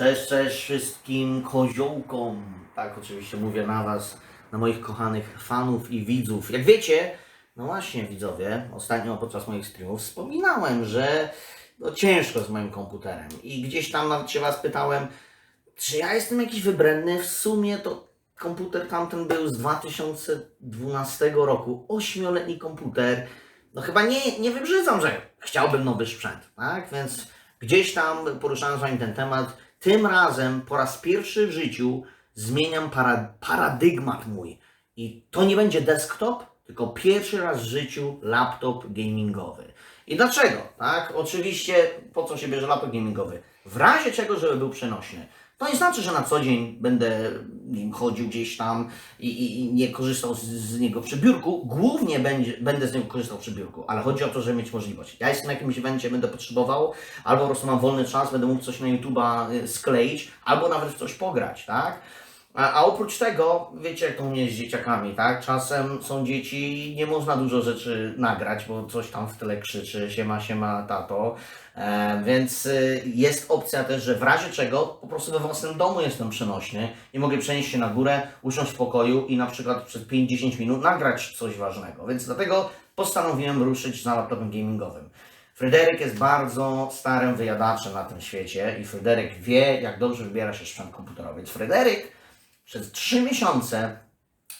Cześć, cześć wszystkim koziołkom. Tak, oczywiście mówię na Was, na moich kochanych fanów i widzów. Jak wiecie, no właśnie widzowie, ostatnio podczas moich streamów wspominałem, że no ciężko z moim komputerem. I gdzieś tam nawet się Was pytałem, czy ja jestem jakiś wybredny? W sumie to komputer tamten był z 2012 roku, ośmioletni komputer. No chyba nie, nie wybrzydzam, że chciałbym nowy sprzęt, tak? Więc gdzieś tam poruszałem z Wami ten temat. Tym razem po raz pierwszy w życiu zmieniam para, paradygmat mój. I to nie będzie desktop, tylko pierwszy raz w życiu laptop gamingowy. I dlaczego? Tak? Oczywiście, po co się bierze laptop gamingowy? W razie czego, żeby był przenośny. To nie znaczy, że na co dzień będę nim chodził gdzieś tam i, i, i nie korzystał z, z niego przy biurku. Głównie będzie, będę z niego korzystał przy biurku, ale chodzi o to, żeby mieć możliwość. Ja jestem na jakimś evencie, będę potrzebował, albo po prostu mam wolny czas, będę mógł coś na YouTube'a y, skleić, albo nawet w coś pograć, tak? A, a oprócz tego, wiecie jak to mnie z dzieciakami, tak? Czasem są dzieci i nie można dużo rzeczy nagrać, bo coś tam w tyle krzyczy, siema, siema, tato. E, więc y, jest opcja też, że w razie czego po prostu we własnym domu jestem przenośny i mogę przenieść się na górę, usiąść w pokoju i na przykład przez 5-10 minut nagrać coś ważnego. Więc dlatego postanowiłem ruszyć za laptopem gamingowym. Fryderyk jest bardzo starym wyjadaczem na tym świecie i Fryderyk wie, jak dobrze wybiera się sprzęt komputerowy. Więc Fryderyk przez 3 miesiące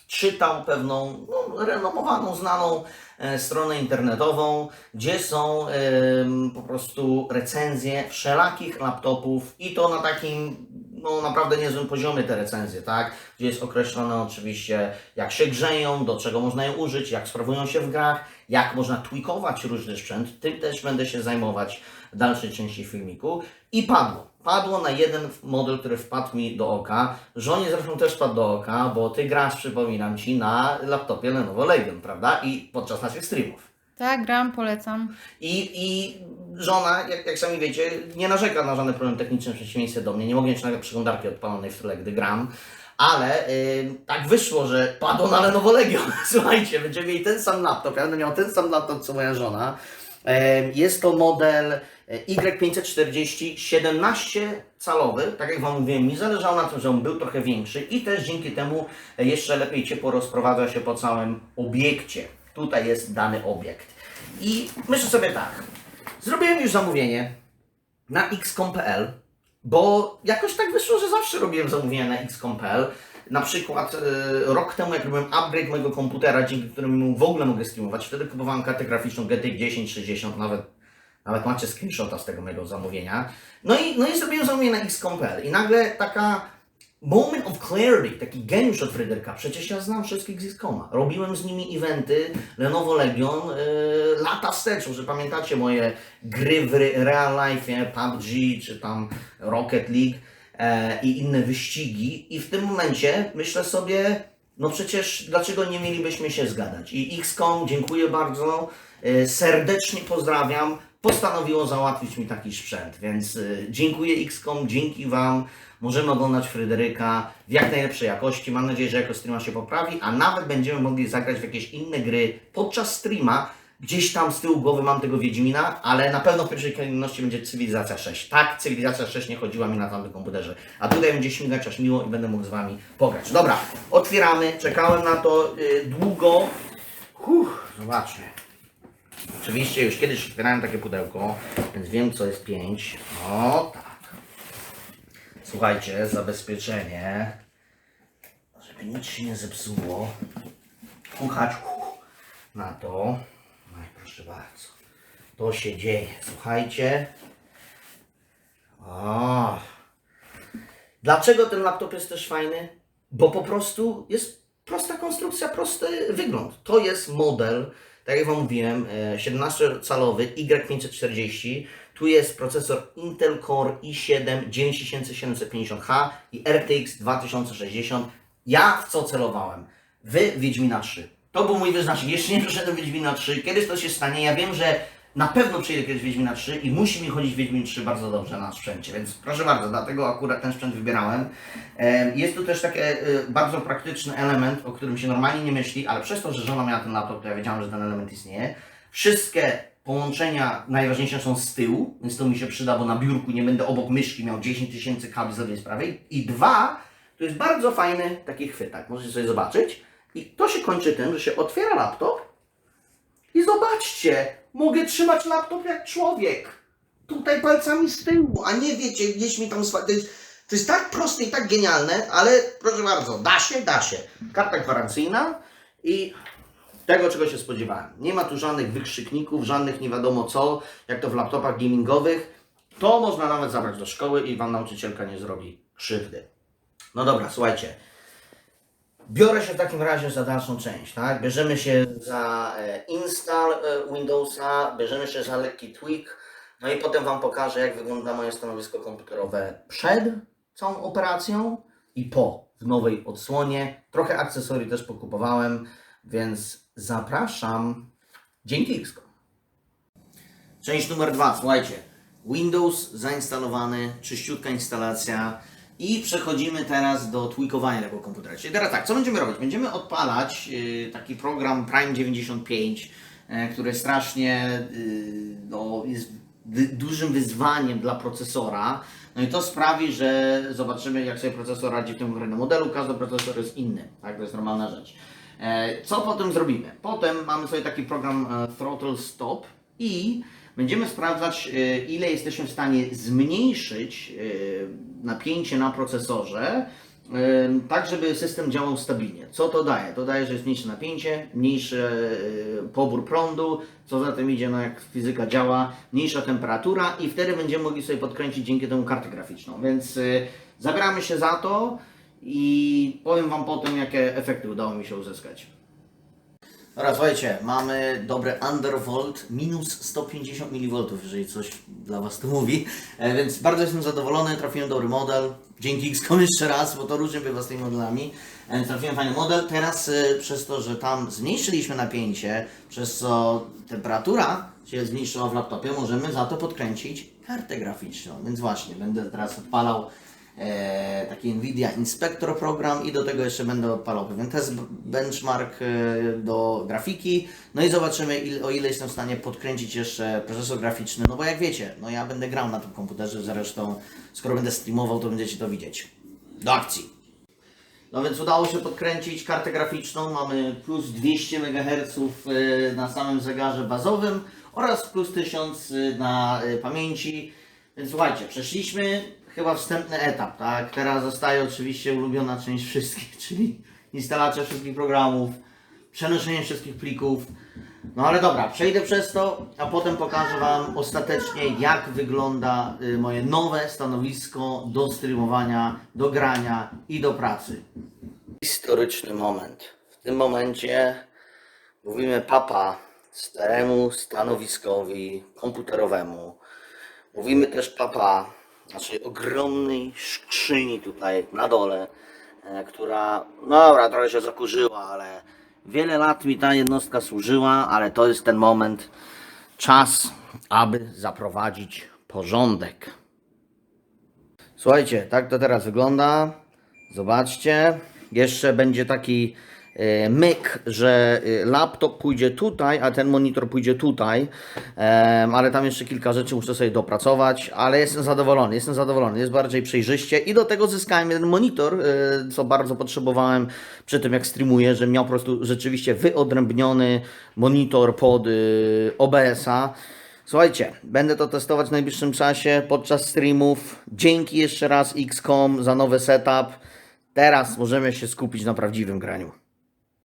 czytał pewną no, renomowaną, znaną e, stronę internetową, gdzie są em, po prostu recenzje wszelakich laptopów i to na takim no, naprawdę niezłym poziomie te recenzje, tak? Gdzie jest określone oczywiście jak się grzeją, do czego można je użyć, jak sprawują się w grach, jak można tweakować różny sprzęt. Tym też będę się zajmować w dalszej części filmiku. I padło. Padło na jeden model, który wpadł mi do oka. Żonie zresztą też wpadł do oka, bo ty grasz, przypominam ci, na laptopie Lenovo Legion, prawda? I podczas naszych streamów. Tak, gram, polecam. I, I żona, jak, jak sami wiecie, nie narzeka na żadne problem techniczne w przeciwieństwie do mnie. Nie mogę mieć nawet przeglądarki odpalonej w tyle, gdy gram. Ale y, tak wyszło, że padło na Lenovo Legion. Słuchajcie, będziemy mieli ten sam laptop. Ja będę miał ten sam laptop, co moja żona. Em, Jest to model e, Y540 17-calowy. Tak jak Wam mówiłem, mi zależało na tym, że on był trochę większy i też dzięki temu jeszcze lepiej ciepło rozprowadza się po całym obiekcie. Tutaj jest dany obiekt. I myślę sobie tak. Zrobiłem już zamówienie na xcom.pl, bo jakoś tak wyszło, że zawsze robiłem zamówienia na xcom.pl. Na przykład e, rok temu, jak robiłem upgrade mojego komputera, dzięki któremu w ogóle mogę streamować, wtedy kupowałem kartę graficzną GTX 1060, nawet, nawet macie screenshota z tego mojego zamówienia. No i, no i zrobiłem zamówienie na xcom.pl i nagle taka moment of clarity, taki geniusz od Fryderyka. Przecież ja znam wszystkich z Xcoma. Robiłem z nimi eventy Lenovo Legion yy, lata wstecz, że pamiętacie moje gry w re- real life, PUBG czy tam Rocket League e, i inne wyścigi. I w tym momencie myślę sobie, no przecież dlaczego nie mielibyśmy się zgadać? I XCOM, dziękuję bardzo, e, serdecznie pozdrawiam, postanowiło załatwić mi taki sprzęt, więc e, dziękuję XCOM, dzięki Wam. Możemy oglądać Fryderyka w jak najlepszej jakości. Mam nadzieję, że jako streama się poprawi, a nawet będziemy mogli zagrać w jakieś inne gry podczas streama. Gdzieś tam z tyłu głowy mam tego Wiedźmina, ale na pewno w pierwszej kolejności będzie Cywilizacja 6. Tak, Cywilizacja 6 nie chodziła mi na tamtym komputerze. A tutaj będzie śmigać aż miło i będę mógł z Wami pograć. Dobra, otwieramy. Czekałem na to y, długo. Uff, zobaczmy. Oczywiście już kiedyś otwierałem takie pudełko, więc wiem co jest 5. O tak. Słuchajcie, zabezpieczenie, żeby nic się nie zepsuło. Kuchać na to. No proszę bardzo. To się dzieje. Słuchajcie. O. Dlaczego ten laptop jest też fajny? Bo po prostu jest prosta konstrukcja, prosty wygląd. To jest model, tak jak Wam mówiłem, e, 17-calowy Y540. Tu jest procesor Intel Core i7 9750H i RTX 2060. Ja w co celowałem? Wy Wiedźmina 3. To był mój wyznacznik. Jeszcze nie przeszedłem Wiedźmina 3. Kiedyś to się stanie. Ja wiem, że na pewno przyjdę kiedyś Wiedźmina 3 i musi mi chodzić Wiedźmin 3 bardzo dobrze na sprzęcie, więc proszę bardzo, dlatego akurat ten sprzęt wybierałem. Em, Jest tu też taki bardzo praktyczny element, o którym się normalnie nie myśli, ale przez to, że żona miała ten laptop, to ja wiedziałem, że ten element istnieje. Wszystkie Połączenia najważniejsze są z tyłu, więc to mi się przyda, bo na biurku nie będę obok myszki miał 10 tysięcy kabli z lewej z prawej. I dwa, to jest bardzo fajny taki chwytak, możecie sobie zobaczyć. I to się kończy tym, że się otwiera laptop zobaczcie, mogę trzymać laptop jak człowiek. Tutaj palcami z tyłu, a nie wiecie, gdzieś mi tam... To jest, to jest tak proste i tak genialne, ale proszę bardzo, da się, da się. Karta gwarancyjna i tego, czego się spodziewałem. Nie ma tu żadnych wykrzykników, żadnych nie wiadomo co, jak to w laptopach gamingowych. To można nawet zabrać do szkoły i Wam nauczycielka nie zrobi krzywdy. No dobra, słuchajcie. Biorę się w takim razie za dalszą część, tak? Bierzemy się za e, install e, Windowsa, bierzemy się za lekki tweak, no i potem Wam pokażę, jak wygląda moje stanowisko komputerowe przed całą operacją i po, w nowej odsłonie. Trochę akcesorii też pokupowałem, więc zapraszam. Dzięki XCOM. Część numer dwa, słuchajcie. Windows zainstalowany, czyściutka instalacja i przechodzimy teraz do tweakowania tego komputera. Czyli teraz tak, co będziemy robić? Będziemy odpalać y, taki program Prime 95, y, który strasznie y, no, jest dużym wyzwaniem dla procesora. No i to sprawi, że zobaczymy, jak sobie procesor radzi w tym konkretnym modelu. Każdy procesor jest inny, tak? To jest normalna rzecz. E, Co potem zrobimy? Potem mamy sobie taki program e, Throttle Stop i będziemy sprawdzać, e, ile jesteśmy w stanie zmniejszyć e, napięcie na procesorze, e, tak żeby system działał stabilnie. Co to daje? To daje, że jest mniejsze napięcie, mniejszy pobór prądu, co za tym idzie, no jak fizyka działa, mniejsza temperatura i wtedy będziemy mogli sobie podkręcić dzięki temu kartę graficzną. Więc zabieramy się za to i powiem Wam potem, jakie efekty udało mi się uzyskać. Dobra, słuchajcie, mamy dobre undervolt, minus 150 mV, jeżeli coś dla Was to mówi, e, więc bardzo jestem zadowolony, trafiłem dobry model, dzięki XCOM jeszcze raz, bo to różnie bywa z tymi modelami, e, trafiłem fajny model, teraz e, przez to, że tam zmniejszyliśmy napięcie, przez co temperatura się zmniejszyła w laptopie, możemy za to podkręcić kartę graficzną, więc właśnie, będę teraz odpalał taki Nvidia Inspector program i do tego jeszcze będę odpalał pewien test benchmark e, do grafiki. No i zobaczymy il, o ile jestem w stanie podkręcić jeszcze procesor graficzny, no bo jak wiecie, no ja będę grał na tym komputerze, zresztą skoro będę streamował, to będziecie to widzieć. Do akcji! No więc udało się podkręcić kartę graficzną. Mamy plus 200 MHz y, na samym zegarze bazowym oraz plus 1000 y, na pamięci. Więc słuchajcie, przeszliśmy chyba wstępny etap, tak? Teraz zostaje oczywiście ulubiona część wszystkich, czyli instalacja wszystkich programów, przenoszenie wszystkich plików. No ale dobra, przejdę przez to, a potem pokażę Wam ostatecznie, jak wygląda y, moje nowe stanowisko do streamowania, do grania i do pracy. Historyczny moment. W tym momencie mówimy papa staremu stanowiskowi komputerowemu. Mówimy też papa naszej ogromnej skrzyni tutaj na dole, e, która, no dobra, trochę się zakurzyła, ale wiele lat mi ta jednostka służyła, ale to jest ten moment, czas, aby zaprowadzić porządek. Słuchajcie, tak to teraz wygląda. Zobaczcie. Jeszcze będzie taki myk, że e, laptop pójdzie tutaj, a ten monitor pójdzie tutaj. Ale tam jeszcze kilka rzeczy muszę sobie dopracować, ale jestem zadowolony, jestem zadowolony, jest bardziej przejrzyście i do tego zyskałem jeden monitor, e, co bardzo potrzebowałem przy tym jak streamuję, że miał po prostu rzeczywiście wyodrębniony monitor pod OBS-a. Słuchajcie, będę to testować w najbliższym czasie podczas streamów. Dzięki jeszcze raz XCOM za nowy setup. Teraz możemy się skupić na prawdziwym graniu.